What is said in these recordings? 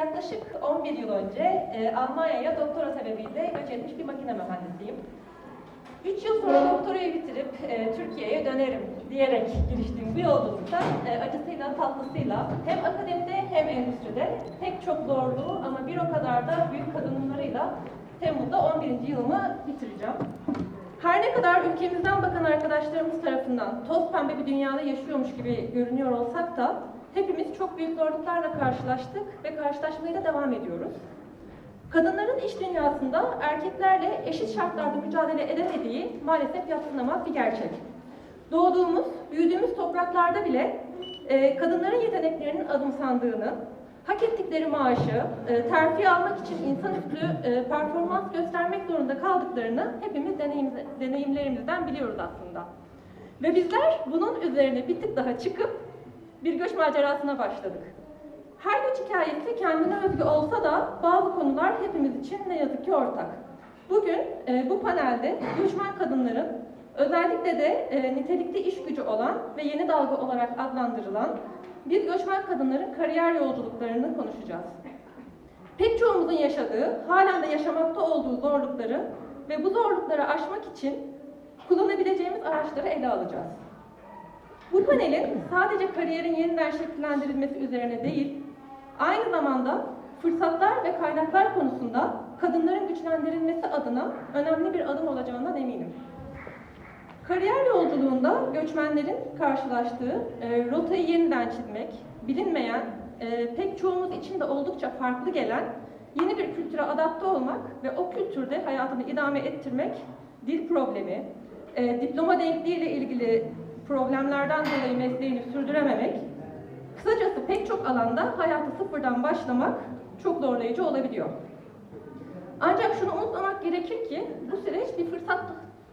Yaklaşık 11 yıl önce e, Almanya'ya doktora sebebiyle göç etmiş bir makine mühendisiyim. 3 yıl sonra doktorayı bitirip e, Türkiye'ye dönerim diyerek giriştiğim bu yolculukta e, acısıyla tatlısıyla hem akademide hem endüstride pek çok zorluğu ama bir o kadar da büyük kazanımlarıyla Temmuz'da 11. yılımı bitireceğim. Her ne kadar ülkemizden bakan arkadaşlarımız tarafından toz pembe bir dünyada yaşıyormuş gibi görünüyor olsak da hepimiz çok büyük zorluklarla karşılaştık ve karşılaşmaya da devam ediyoruz. Kadınların iş dünyasında erkeklerle eşit şartlarda mücadele edemediği maalesef yatsınamaz bir gerçek. Doğduğumuz, büyüdüğümüz topraklarda bile e, kadınların yeteneklerinin adımsandığını, hak ettikleri maaşı, e, terfi almak için insanüstü e, performans göstermek zorunda kaldıklarını hepimiz deneyim, deneyimlerimizden biliyoruz aslında. Ve bizler bunun üzerine bir tık daha çıkıp bir göç macerasına başladık. Her göç hikayesi kendine özgü olsa da bazı konular hepimiz için ne yazık ki ortak. Bugün e, bu panelde göçmen kadınların özellikle de e, nitelikli iş gücü olan ve yeni dalga olarak adlandırılan bir göçmen kadınların kariyer yolculuklarını konuşacağız. Pek çoğumuzun yaşadığı, halen de yaşamakta olduğu zorlukları ve bu zorlukları aşmak için kullanabileceğimiz araçları ele alacağız. Bu panelin sadece kariyerin yeniden şekillendirilmesi üzerine değil, aynı zamanda fırsatlar ve kaynaklar konusunda kadınların güçlendirilmesi adına önemli bir adım olacağından eminim. Kariyer yolculuğunda göçmenlerin karşılaştığı e, rotayı yeniden çizmek, bilinmeyen, e, pek çoğumuz için de oldukça farklı gelen yeni bir kültüre adapte olmak ve o kültürde hayatını idame ettirmek, dil problemi, e, diploma denkliği ile ilgili problemlerden dolayı mesleğini sürdürememek, kısacası pek çok alanda hayatı sıfırdan başlamak çok zorlayıcı olabiliyor. Ancak şunu unutmamak gerekir ki bu süreç bir fırsat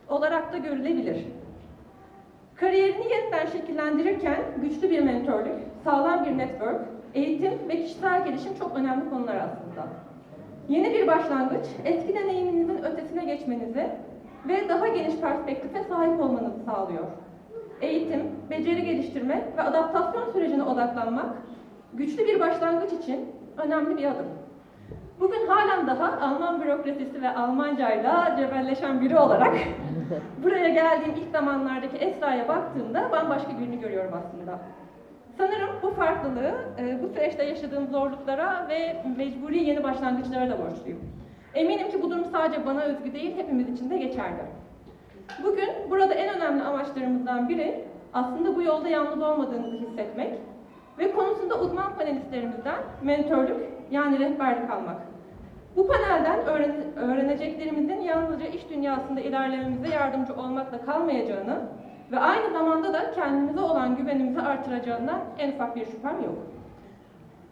olarak da görülebilir. Kariyerini yeniden şekillendirirken güçlü bir mentorluk, sağlam bir network, eğitim ve kişisel gelişim çok önemli konular aslında. Yeni bir başlangıç, eski deneyiminizin ötesine geçmenizi ve daha geniş perspektife sahip olmanızı sağlıyor. Eğitim, beceri geliştirme ve adaptasyon sürecine odaklanmak, güçlü bir başlangıç için önemli bir adım. Bugün halen daha Alman bürokrasisi ve Almancayla cebelleşen biri olarak buraya geldiğim ilk zamanlardaki Esra'ya baktığımda bambaşka birini görüyorum aslında. Sanırım bu farklılığı e, bu süreçte yaşadığım zorluklara ve mecburi yeni başlangıçlara da borçluyum. Eminim ki bu durum sadece bana özgü değil, hepimiz için de geçerli. Bugün burada en önemli amaçlarımızdan biri aslında bu yolda yalnız olmadığınızı hissetmek ve konusunda uzman panelistlerimizden mentörlük yani rehberlik almak. Bu panelden öğren öğreneceklerimizin yalnızca iş dünyasında ilerlememize yardımcı olmakla kalmayacağını ve aynı zamanda da kendimize olan güvenimizi artıracağından en ufak bir şüphem yok.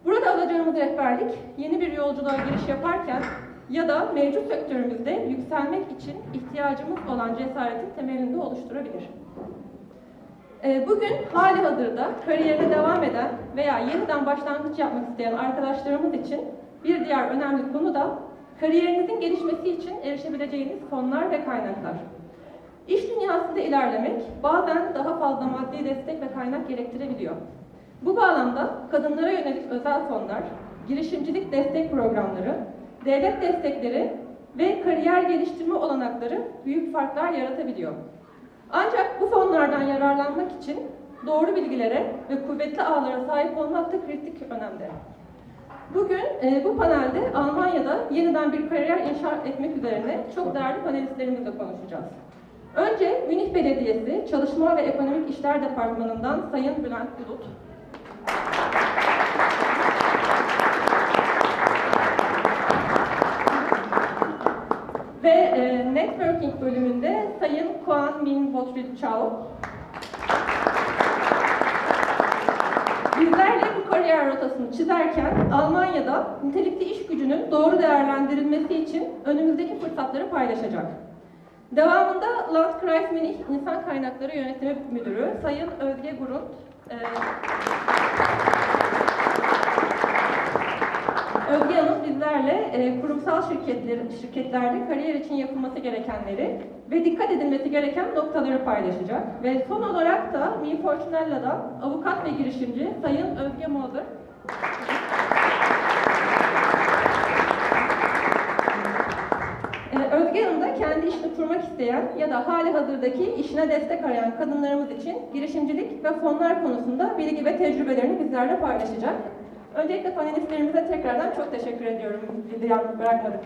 Burada alacağımız rehberlik yeni bir yolculuğa giriş yaparken ya da mevcut sektörümüzde yükselmek için ihtiyacımız olan cesaretin temelinde oluşturabilir. Ee, Bugün hali hazırda kariyerine devam eden veya yeniden başlangıç yapmak isteyen arkadaşlarımız için bir diğer önemli konu da kariyerinizin gelişmesi için erişebileceğiniz fonlar ve kaynaklar. İş dünyasında ilerlemek bazen daha fazla maddi destek ve kaynak gerektirebiliyor. Bu bağlamda kadınlara yönelik özel fonlar, girişimcilik destek programları, devlet destekleri ve kariyer geliştirme olanakları büyük farklar yaratabiliyor. Ancak bu fonlardan yararlanmak için doğru bilgilere ve kuvvetli ağlara sahip olmak da kritik önemde. Bugün e, bu panelde Almanya'da yeniden bir kariyer inşa etmek üzerine çok değerli panelistlerimizle konuşacağız. Önce Münih Belediyesi Çalışma ve Ekonomik İşler Departmanı'ndan Sayın Bülent Bulut, ve e, Networking bölümünde Sayın Kuan Min Botrit Chao. Bizlerle bu kariyer rotasını çizerken Almanya'da nitelikli iş gücünün doğru değerlendirilmesi için önümüzdeki fırsatları paylaşacak. Devamında Landkreis Münih İnsan Kaynakları Yönetimi Müdürü Sayın Özge Gurun e, Özge Hanım bizlerle e, kurumsal şirketler, şirketlerde kariyer için yapılması gerekenleri ve dikkat edilmesi gereken noktaları paylaşacak. Ve son olarak da Mi Fortunella'dan avukat ve girişimci Sayın Özge Moğdur. Ee, Özge Hanım da kendi işini kurmak isteyen ya da hali hazırdaki işine destek arayan kadınlarımız için girişimcilik ve fonlar konusunda bilgi ve tecrübelerini bizlerle paylaşacak. Öncelikle panelistlerimize tekrardan çok teşekkür ediyorum. Bizi yalnız bırakmadıkları